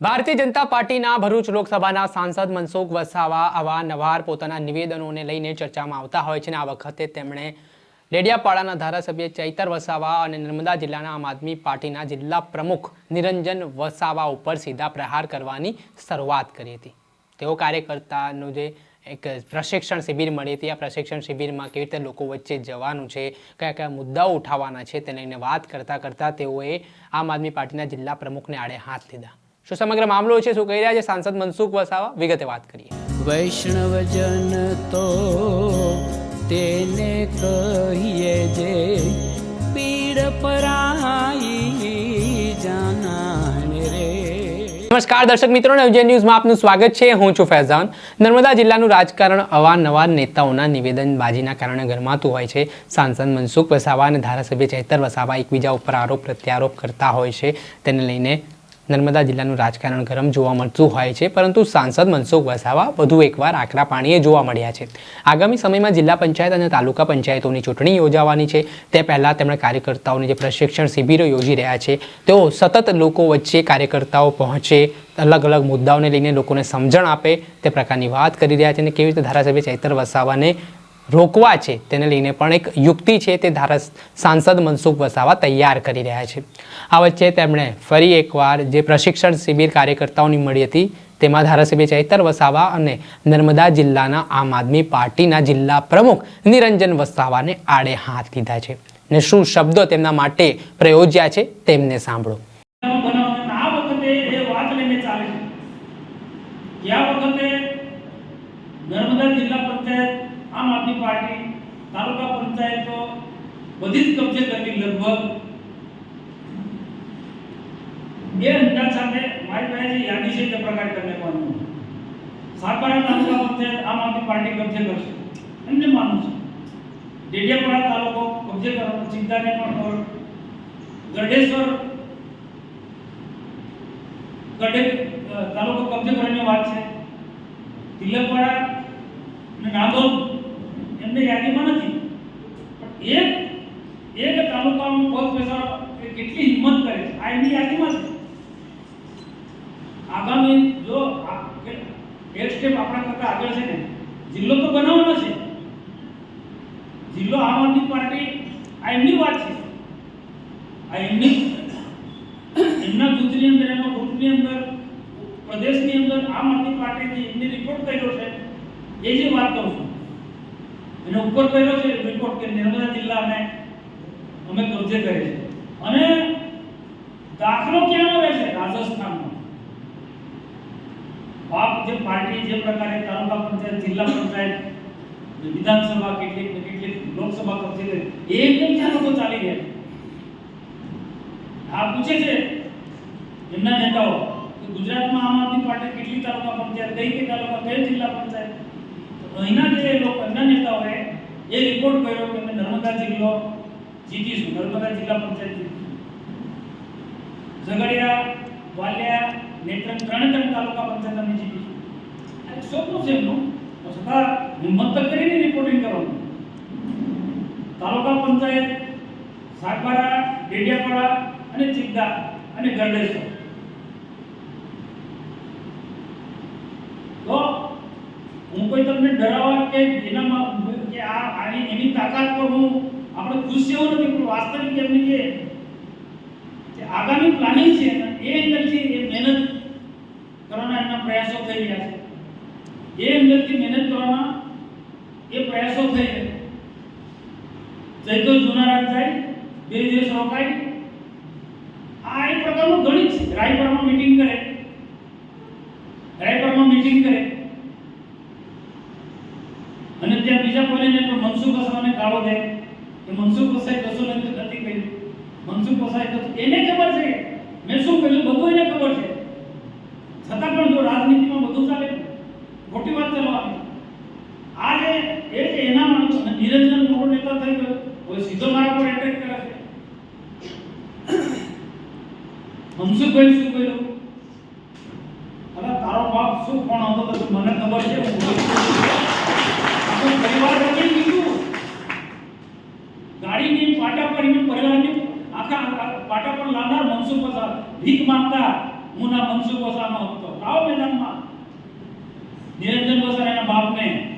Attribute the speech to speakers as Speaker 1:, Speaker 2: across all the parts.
Speaker 1: ભારતીય જનતા પાર્ટીના ભરૂચ લોકસભાના સાંસદ મનસુખ વસાવા અવારનવાર પોતાના નિવેદનોને લઈને ચર્ચામાં આવતા હોય છે અને આ વખતે તેમણે ડેડિયાપાડાના ધારાસભ્ય ચૈતર વસાવા અને નર્મદા જિલ્લાના આમ આદમી પાર્ટીના જિલ્લા પ્રમુખ નિરંજન વસાવા ઉપર સીધા પ્રહાર કરવાની શરૂઆત કરી હતી. તેઓ કાર્યકર્તાનું જે એક પ્રશિક્ષણ શિબિર મળી હતી, આ પ્રશિક્ષણ શિબિરમાં કેવી રીતે લોકો વચ્ચે જવાનું છે, કયા કયા મુદ્દાઓ ઉઠાવવાના છે તેને વાત કરતાં કરતાં તેઓએ આમ આદમી પાર્ટીના જિલ્લા પ્રમુખને આડે હાથ લીધા. શું સમગ્ર મામલો છે શું કહી રહ્યા છે સાંસદ મનસુખ વસાવા? વિગતે વાત કરીએ.
Speaker 2: વૈષ્ણવજન તો તેને કહીએ જે પીડ પરાઈ જાનાને રે.
Speaker 1: નમસ્કાર દર્શક મિત્રો નવજે ન્યૂઝમાં આપનું સ્વાગત છે. હું છું ફૈઝાન. નર્મદા જિલ્લાનું રાજકારણ અવારનવાર નેતાઓના નિવેદનબાજીના કારણે ગરમાતું હોય છે. સાંસદ મનસુખ વસાવા અને ધારાસભ્ય ચૈતર વસાવા એકબીજા ઉપર આરોપ પ્રત્યારોપ કરતા હોય છે. તેને લઈને નર્મદા જિલ્લાનું રાજકારણ ગરમ જોવા મળતું હોય છે, પરંતુ સાંસદ મનસુખ વસાવા વધુ એકવાર આકરા પાણીએ જોવા મળ્યા છે. આગામી સમયમાં જિલ્લા પંચાયત અને તાલુકા પંચાયતોની ચૂંટણી યોજાવાની છે. તે પહેલાં તેમણે કાર્યકર્તાઓની જે પ્રશિક્ષણ શિબિરો યોજી રહ્યા છે, તેઓ સતત લોકો વચ્ચે કાર્યકર્તાઓ પહોંચે, અલગ અલગ મુદ્દાઓને લઈને લોકોને સમજણ આપે તે પ્રકારની વાત કરી રહ્યા છે અને કેવી રીતે ધારાસભ્ય ચૈતર વસાવાને રોકવા છે. તેને લઈને પણ એક યુક્તિ છે તે ધારા સાંસદ મનસુખ વસાવા તૈયાર કરી રહ્યા છે. આ વચ્ચે તેમણે ફરી એકવાર જે પ્રશિક્ષણ શિબિર કાર્યકર્તાઓની મળી હતી, તેમાં ધારાસભ્ય ચૈતર વસાવા અને નર્મદા જિલ્લાના આમ આદમી પાર્ટીના જિલ્લા પ્રમુખ નિરંજન વસાવાને આડે હાથ લીધા છે. ને શું શબ્દો તેમના માટે પ્રયોજ્યા છે, તેમને સાંભળો.
Speaker 3: નર્મદા જિલ્લા પંચાયત આમ આદમી પાર્ટી, તાલુકા પંચાયતો, બધી જ કબજે કરવી લગભગ. એ અંદાજ સાથે મારી પાસે યાદી છે તે પ્રકારે તમને માનવું. સાગબારા તાલુકા પંચાયત આમ આદમી પાર્ટી કબજે કરશે. એમને માનું છે. ડેડિયાપાડા તાલુકો કબજે કરવાનો ચિંતાને પણ ખબર ગઢેશ્વર. ગઢે તાલુકો કબજે કરવાની વાત છે. તિલકવાડા અને નાગોલ એમને યાદીમાં નથી. પણ એક એક તાલુકાનું પદ એ કેટલી હિંમત કરે છે? આ એમની યાદીમાં છે. આગામી જો એક સ્ટેપ આપણા કરતા આગળ છે ને, જિલ્લો તો બનાવવાનો છે. જિલ્લો આમ આદમી પાર્ટી, આ એમની વાત છે. આ એમની, એમના જૂથની અંદર, એમના ગ્રુપની અંદર, પ્રદેશની અંદર આમ આદમી પાર્ટીની એમને રિપોર્ટ કર્યો છે. એ જે વાત કરું છું. એને ઉપર કર્યો છે રિપોર્ટ કે નર્મદા જિલ્લા અમે અમે કબજે કરે છે. અને દાખલો ક્યાં આવે છે? રાજસ્થાનમાં. આપ જે પાર્ટી જે પ્રકારે તાલુકા પંચાયત, જિલ્લા પંચાયત, વિધાનસભા કેટલીક કેટલીક લોકસભા કબજે કરે એ ક્યાં લોકો ચાલી ગયા આ પૂછે છે એમના નેતાઓ ગુજરાતમાં આમ આદમી પાર્ટી કેટલી તાલુકા પંચાયત, કઈ કઈ તાલુકા કઈ જિલ્લા પંચાયત? તો અહીંના જે લોકો અન્ય નેતાઓએ એ રિપોર્ટ કર્યો કે અમે નર્મદા જિલ્લો જીતીશું. નર્મદા જિલ્લા પંચાયત જીતીશું. ઝઘડિયા, વાલિયા, નેત્રંગ ત્રણે તાલુકા પંચાયત અમે જીતીશું. આ છે એમનું. છતાં હિંમત તો કરીને રિપોર્ટિંગ કરવાનું. તાલુકા પંચાયત સાગબારા ડેડિયાપાડા અને ચિત્તા અને ગરડેશ્વર. તો હું કોઈ તમને ડરાવવા કે એનામાં કે આ આની એની તાકાત પર હું આપણે ખુશ એવું નથી, પણ વાસ્તવિક એમની જે જે આગામી પ્લાનિંગ છે એ અંદરથી એ મહેનત કરવાના એમના પ્રયાસો થઈ રહ્યા છે. એ અંદરથી મહેનત કરવાના એ પ્રયાસો થઈ રહ્યા જયતો જુનારાજ થાય, બે દિવસ રોકાય. આ એક પ્રકારનું ગણિત છે. રાયપુરમાં મીટિંગ કરે. રાયપુરમાં મીટિંગ કરે. ત્યાં બીજા કોઈને પણ મનસુખ વસાવાને ગાળો દે. કે મનસુખ વસાઈ કશું નથી કર્યું. મનસુખ વસાઈ કશું એને ખબર છે. મેં શું કર્યું? બધું એને ખબર છે. છતાં પણ જો રાજનીતિમાં બધું ચાલે, ખોટી વાત ચાલો આપણે આજે એ કે એના માણસ નિરંજન મોટો નેતા થઈ ગયો. કોઈ સીધો મારા પર એટેક કરે છે. મનસુખભાઈ શું કર્યું? અરે તારો બાપ શું, કોણ હતો? તો મને ખબર છે હું ભૂલી ગયો. આખો પરિવાર રમી દીધું ગાડીની પાટા એમને પરિવારની આખા પાટા પર લાવનાર મનસુખ વસાવા ભીખ માંગતા હું ના મનસુખ વસાવાનો હતો આવો મેદાનમાં. નિરંજન વસાવા એના બાપને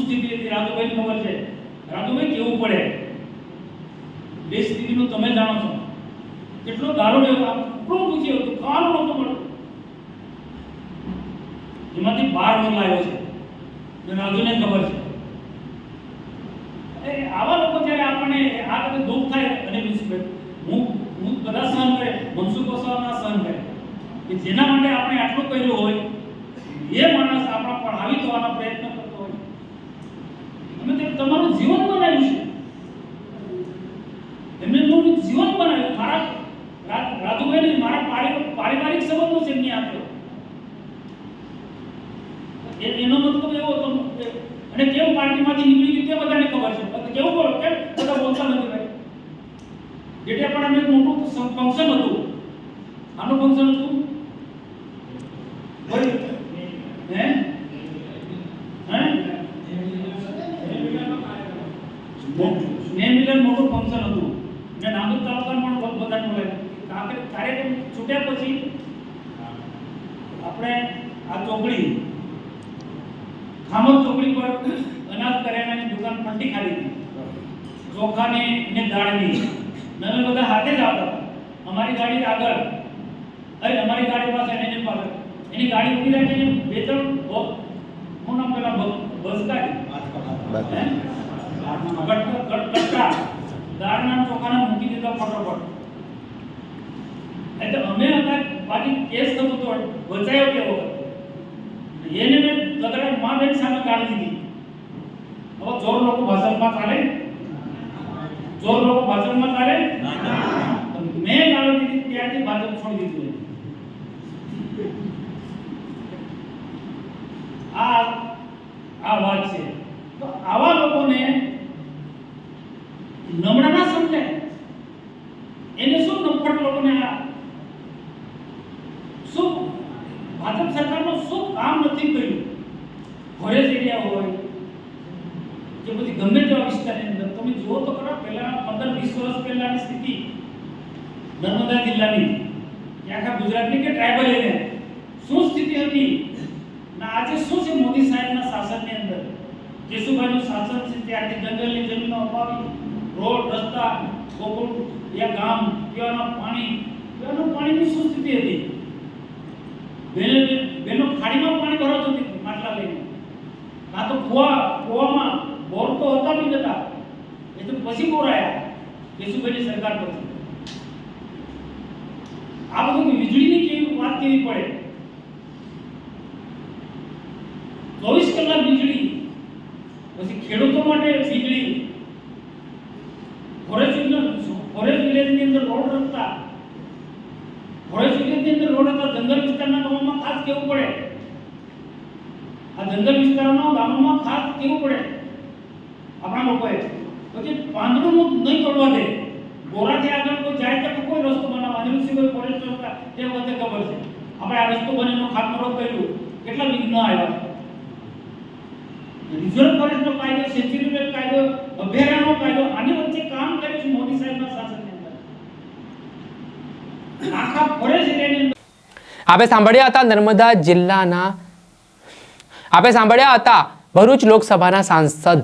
Speaker 3: સ્થિતિ હતી રાજુભાઈ ખબર છે? રાજુભાઈ કેવું પડે? બે સ્થિતિનું તમે જાણો છો. કેટલો ગારો રહ્યો હતો. કેટલું પૂછ્યું હતું. કાલ નહોતો મળતું. એમાંથી બાર રોગ લાવ્યો છે. રાજુને ખબર છે એ આવા લોકો જ્યારે આપણને આ બધું દુઃખ થાય અને વિશ્વ- હું હું બધા સહન કરે મનસુખ વસાવાના સન કરે કે જેના માટે આપણે આટલું કર્યું હોય, એ માણસ આપણા પર આવી થવાનો પ્રયત્ન કરતો હોય. અમે તે તમારું જીવન બનાવ્યું છે. એમને એમનું જીવન બનાવ્યું. મારા રાધુભાઈ રાધુભાઈને મારા પારિવારિક સંબંધો છે એમની આપ્યો. એનો મતલબ એવો હતો અને કેવું પાર્ટીમાંથી નીકળી ગયું તે બધાને ખબર છે. કેવું બોલો કેમ બધા બોલતા નથી ભાઈ ડેડિયાપાડામાં એક મોટું ફંક્શન હતું. આનું ફંક્શન હતું? પછી આપણે આ ચોકડી ખામોદ ચોકડી પર અનાજ કરિયાણાની દુકાન પલટી ખાલી હતી. ચોખાની ને દાળની. અમે બધા હાથે જ આવતા હતા. અમારી ગાડી આગળ. અરે અમારી ગાડી પાસે એને જે પાસે એની ગાડી ઊભી રાખીને બે ત્રણ નામ પેલા બસ ગાડી હે? દાળના ચોખાના મૂકી દીધા ફટોફટ. એટલે અમે હતા બાકી કેસ થતો તો બચાયો કેવો એને મેં લગડા માં બેન સામે કાઢી દીધી. હવે ચોર લોકો ભાષણમાં ચાલે. ચોર લોકો ભાજપમાં ચાલે મેં ગાળો દીધી ત્યારથી ભાજપ છોડી દીધું આ આ વાત છે. તો આવા લોકોને નમણા ના સમજે એને શું નફટ લોકોને આ શું ભાજપ સરકારનું શું કામ નથી કર્યું ફોરેસ્ટ એરિયા હોય કે પછી ગમે તેવા વિસ્તારની અંદર તમે જુઓ તો ખરા પહેલા પંદર વીસ વર્ષ પહેલાની સ્થિતિ નર્મદા જિલ્લાની, કે આખા ગુજરાતની કે ટ્રાઇબલ એરિયા શું સ્થિતિ હતી? ના આજે શું છે મોદી સાહેબના શાસનની અંદર? કેશુભાઈનું શાસન છે ત્યારથી જંગલની જમીનો અપાવી, રોડ, રસ્તા, ગોકુળ, યા ગામ, પીવાના પાણી, પીવાનું પાણીની શું સ્થિતિ હતી? બેનો બેનો ખાડીમાં પાણી ભરાતું હતું, માટલા લઈને. કાં તો કુવા કુવામાં બોર તો હતા બી નતા એ તો પછી બોર આયા કેશુભાઈની સરકાર પછી આ બધું વીજળીની કેવી વાત કેવી પડે? ચોવીસ કલાક વીજળી, પછી ખેડૂતો માટે વીજળી. વિલેજની અંદર રોડ હતા જંગલ વિસ્તારના ગામોમાં ખાસ કેવું પડે? આ જંગલ વિસ્તારના ગામોમાં ખાસ કેવું પડે? આપણા લોકોએ. પછી પાંદડું નહીં તોડવા દે. ગોરાથી આગળ જાય તો કોઈ રસ્તો બનાવવાનો છે કોઈ ફોરેસ્ટ રસ્તા તે વખતે ખબર છે. આપણે આ રસ્તો બનેનો ખાતમુહૂર્ત કર્યું. કેટલા વિઘ્ન આવ્યા? રિઝર્વ ફોરેસ્ટનો કાયદો, સેન્ચુરી વેલ કાયદો, અભયારણ્યનો કાયદો, આની વચ્ચે કામ કરે છે મોદી સાહેબના શાસનની અંદર. આખા ફોરેસ્ટ એરિયાની અંદર.
Speaker 1: આપણે સાંભળ્યા હતા નર્મદા જિલ્લાના આપણે સાંભળ્યા હતા ભરૂચ લોકસભાના સાંસદ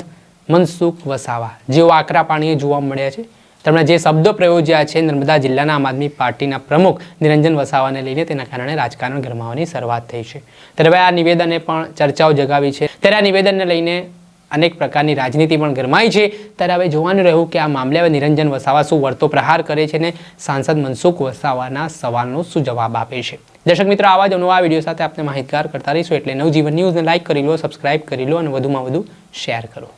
Speaker 1: મનસુખ વસાવા, જેઓ આકરા પાણીએ જોવા મળ્યા છે. તેમણે જે શબ્દો પ્રયોજ્યા છે નર્મદા જિલ્લાના આમ આદમી પાર્ટીના પ્રમુખ નિરંજન વસાવાને લઈને તેના કારણે રાજકારણ ગરમાવાની શરૂઆત થઈ છે. ત્યારે આ નિવેદને પણ ચર્ચાઓ જગાવી છે. ત્યારે આ નિવેદનને લઈને અનેક પ્રકારની રાજનીતિ પણ ગરમાઈ છે. ત્યારે હવે જોવાનું રહ્યું કે આ મામલે હવે નિરંજન વસાવા શું વળતો પ્રહાર કરે છે ને સાંસદ મનસુખ વસાવાના સવાલનો શું જવાબ આપે છે. દર્શક મિત્રો, આવા જ નવા વીડિયો સાથે આપણે માહિતગાર કરતા રહીશું એટલે નવજીવન ન્યૂઝને લાઇક કરી લો, સબસ્ક્રાઇબ કરી લો અને વધુમાં વધુ શેર કરો.